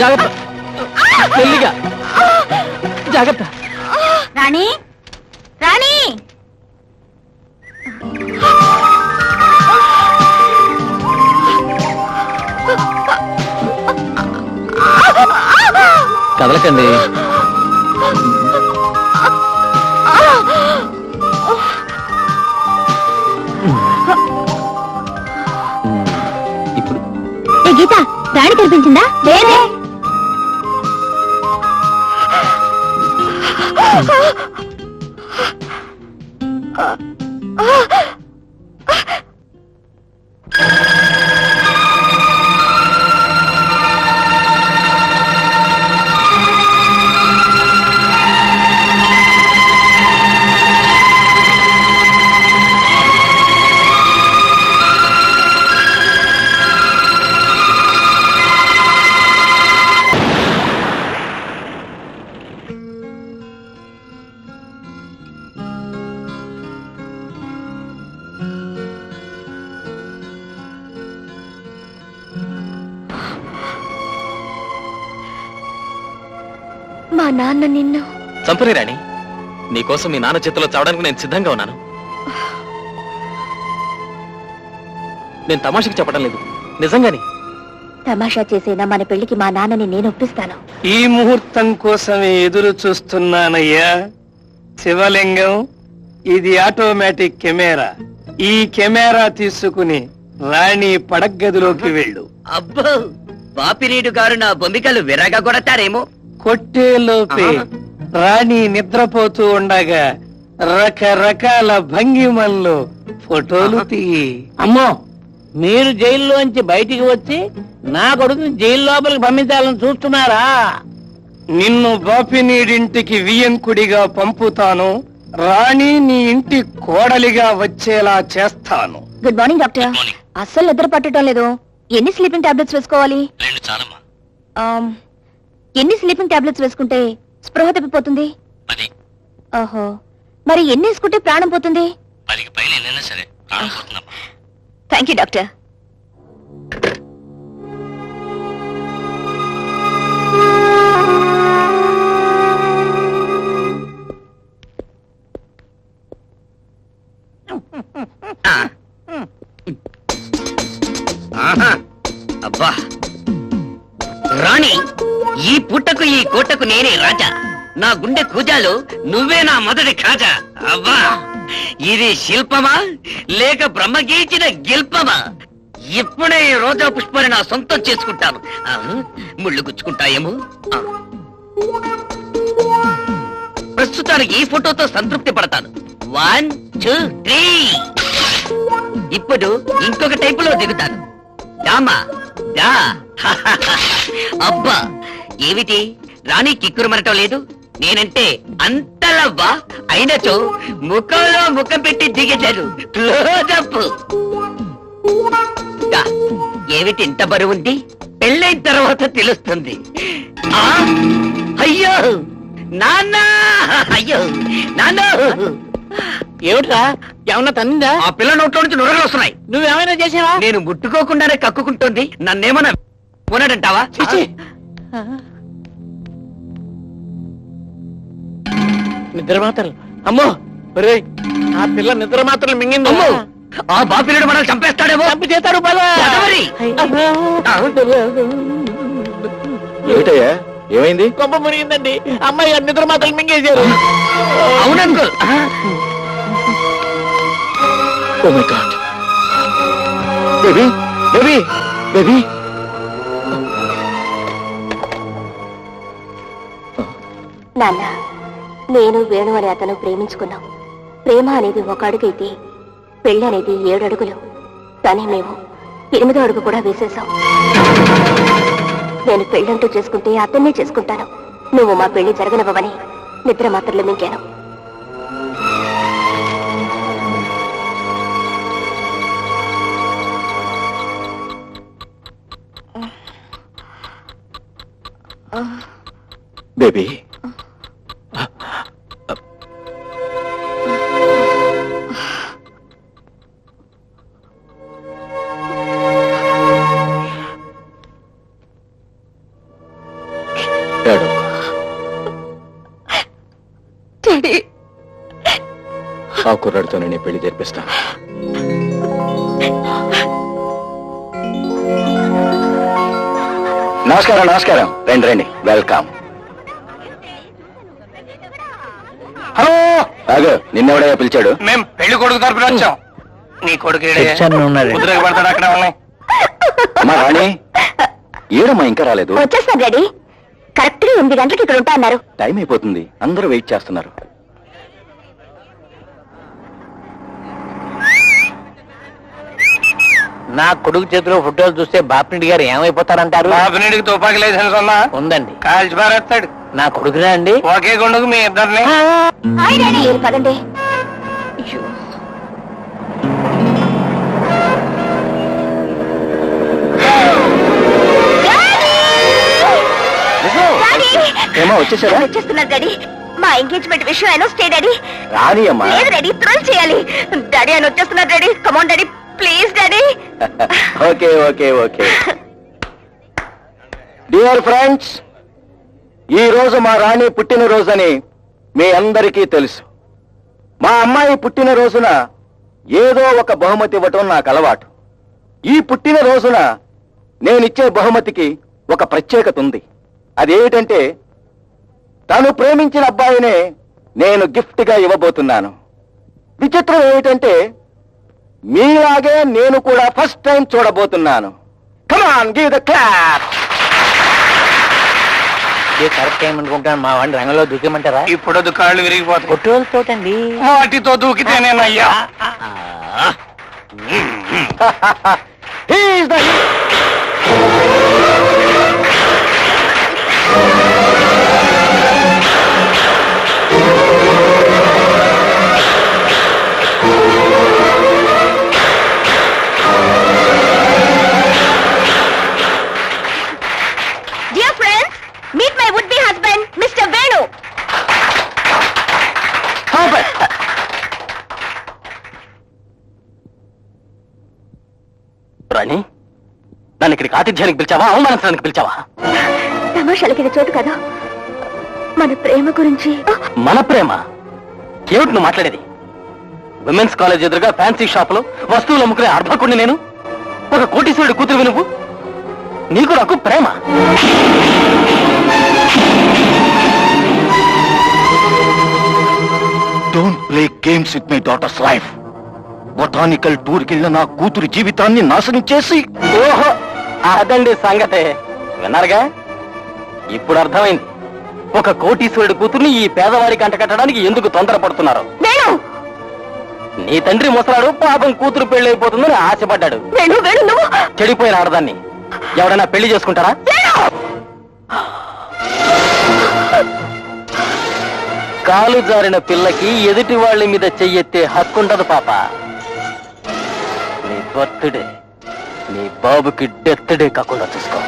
జాగ్రత్త. మెల్లిగా జాగ్రత్త. రాణి కదలకండి. ఇప్పుడు. ఏ గీత రాణి కనిపించిందా? లేదే. మా నాన్న నిన్ను. చంపని రాణి. నీకోసం మీ నాన్న చేతిలో చావడానికి నేను సిద్ధంగా ఉన్నాను. నేను తమాషకి చెప్పడం లేదు. నిజంగాని? తమాషా చేసేనా మన పెళ్ళికి మా నాన్నని నేను ఒప్పిస్తాను. ఈ ముహూర్తం కోసమే ఎదురు చూస్తున్నానయ్యా. శివలింగం ఇది ఆటోమేటిక్ కెమెరా. ఈ కెమెరా తీసుకుని రాణి పడగదిలోకి వెళ్ళు. అబ్బో బాపిరీడు గారు నా బొమ్మికలు విరగ కొడతారేమో కొట్టే లోపే ఆహా. రాణి నిద్రపోతూ ఉండగా రకరకాల భంగిమల్లో ఫోటోలు తీయి. అమ్మో మీరు జైల్లోంచి బయటికి వచ్చి నా కొడుకుని జైలు లోపలికి పంపించాలని చూస్తున్నారా? నిన్ను బాపినీడింటికి వియంకుడిగా పంపుతాను రాణి నీ ఇంటి కోడలిగా వచ్చేలా చేస్తాను. Good morning doctor. అస్సలు నిద్ర పట్టడం లేదు. ఎన్ని స్లీపింగ్ టాబ్లెట్స్ వేసుకోవాలి? రెండు చాలమ్మా. ఎన్ని స్లీపింగ్ టాబ్లెట్స్ వేసుకుంటే స్పృహ తప్పిపోతుంది? పది ఓహో. మరి ఎన్ని వేసుకుంటే ప్రాణం పోతుంది? పదికి పైన ఎన్నైనా సరే ప్రాణం పోతుందమ్మా. Thank you doctor. అబ్బా. ఈ ఈ కోటకు నేనే రాజా. నా గుండె కూజాలు నువ్వే నా మొదటి ఖాజా. అవ్వా. ఇది శిల్పమా? లేక బ్రహ్మగీచిన గిల్పమా? ఇప్పుడే ఈ రోజా పుష్పాన్ని నా సొంతం చేసుకుంటాను. ఆ, ముళ్ళు గుచ్చుకుంటాయేమో? ఆ. ప్రస్తుతానికి ఈ ఫోటోతో సంతృప్తి పడతాను. One two three. ఇప్పుడు ఇంకొక టైపులో దిగుతాను. దామా దా అబ్బా. ఏమిటి? రాణి కిక్కురు మరటం లేదు? నేనంటే అంతలవ్వా అయినచో ముఖంలో ముఖం పెట్టి దిగేశారు క్లోజప్ ఏమిటి ఇంత బరువుంది? పెళ్ళైన తర్వాత తెలుస్తుంది. ఆ? అయ్యో! నాన్న! అయ్యో! నాన్న! ఏమిట్రా? ఏమన్నా తన్నిందా? ఆ పిల్ల నోట్లో నుంచి నురగలు వస్తున్నాయి. నువ్వేమైనా చేసావా? నేను ముట్టుకోకుండానే కక్కుకుంటుంది. నన్నేమన్నా చిచి. నిద్ర మాత్రలు అమ్మో! ఒరేయ్, ఆ పిల్ల నిద్ర మాత్రలు మింగింది. అమ్మో! ఆ బాపిలుడు మనల్ని చంపేస్తాడేమో? చంపి చేస్తాడు! ఏమిటయ్యా? ఏమైంది? కొంప మునిగిందండి. అమ్మాయి గారు నిద్ర మాత్రలు మింగేశారు. అవునంకుల్ ఓ my god baby baby baby నాన్న నేను వేణు అనే అతను ప్రేమించుకున్నాం. ప్రేమ అనేది ఒక అడుగైతే పెళ్ళి అనేది ఏడు అడుగులు. కానీ మేము ఎనిమిదో అడుగు కూడా వేసేశాం. నేను పెళ్ళంటూ చేసుకుంటే అతన్నే చేసుకుంటాను. నువ్వు మా పెళ్ళి జరగనివ్వవని నిద్ర మాత్రలు మింగాను. బేబీ ఆ కుర్రాడితోనే నీ పెళ్ళి జరిపిస్తాను నమస్కారం నమస్కారం. రండి రండి. వెల్కమ్. హలో! అగో నిన్నెవడయ్యా పిలిచాడు? మేం పెళ్ళి కొడుకు తరపున వచ్చాం. నీ కొడుకు. కుదురకు పడతాడు అక్కడ ఉన్నాయి అమ్మా రాణి. ఏడమ్మా ఇంకా రాలేదు. వచ్చేస్తాను డాడీ. కరెక్ట్గా ఎనిమిది గంటలకు ఇక్కడ ఉంటా అన్నారు. టైం అయిపోతుంది. అందరూ వెయిట్ చేస్తున్నారు. నా కొడుకు చేతిలో ఫోటోలు చూస్తే బాపిరెడ్డి గారు ఏమైపోతారంటారు? బాబునీడికి తుపాకి లైసెన్స్ ఉందా ఉందండి. కాల్చి పారేస్తాడు. నా కొడుకునే అండి? ఒకే గుండుకు మీ ఇద్దరిని. పదండి! ఏమో వచ్చేసారా? వచ్చేస్తున్నారు డాడీ. మా ఎంగేజ్మెంట్ విషయం అయినా స్టే డాడీ. రాణి అమ్మా లేదు డాడీ థ్రిల్ చేయాలి. డాడీ అని వచ్చేస్తున్నారు daddy. Come on daddy. Please daddy. Okay okay okay. Dear friends ఈ రోజు మా రాణి పుట్టినరోజని మీ అందరికీ తెలుసు. మా అమ్మాయి పుట్టిన రోజున ఏదో ఒక బహుమతి ఇవ్వటం నాకు అలవాటు. ఈ పుట్టిన రోజున నేనిచ్చే బహుమతికి ఒక ప్రత్యేకత ఉంది. అదేమిటంటే తను ప్రేమించిన అబ్బాయినే నేను గిఫ్ట్గా ఇవ్వబోతున్నాను. విచిత్రం ఏమిటంటే మీలాగే నేను కూడా ఫస్ట్ టైం చూడబోతున్నాను. Come on give the clap ఇది కరెక్ట్ టైం అనుకుంటాను. మా వాడిని రంగంలో దూకేమంటారా ఇప్పుడు వద్దు, కాళ్ళు విరిగిపోతాయి. ఫోటోలతోటండి వాటితో దూకితేనేనయ్యా. He is ఇక్కడికి ఆతిథ్యానికి పిలిచావా? అవమానించడానికి పిలిచావా? తమాషాలకి ఇది చోటు కదా? మన ప్రేమ గురించి. మన ప్రేమ? ఏమిటి నువ్వు మాట్లాడేది? విమెన్స్ కాలేజ్ ఎదురుగా ఫ్యాన్సీ షాప్లో వస్తువులు అమ్ముకునే అర్భకుడిని నేను? ఒక కోటీశ్వరుడి కూతురు నువ్వు? నీకు నాకు ప్రేమ? Don't play games with my daughter's life botanical టూర్కి వెళ్ళిన నా కూతురు జీవితాన్ని నాశనం చేసి. ఓహో! అదండి సంగతే. విన్నారుగా? ఇప్పుడు అర్థమైంది. ఒక కోటీశ్వరుడి కూతుర్ని ఈ పేదవాడికి అంటకట్టడానికి ఎందుకు తొందరపడుతున్నారు? నీ తండ్రి ముసలాడు పాపం కూతురు పెళ్ళి అయిపోతుందని ఆశపడ్డాడు చెడిపోయిన ఆడదాన్ని ఎవడైనా పెళ్ళి చేసుకుంటారా కాలు జారిన పిల్లకి ఎదుటి వాళ్ళ మీద చెయ్యెత్తే హక్కుండదు పాప. నీ బర్త్డే. నీ బాబుకి డెత్ డే కాకుండా చూసుకో.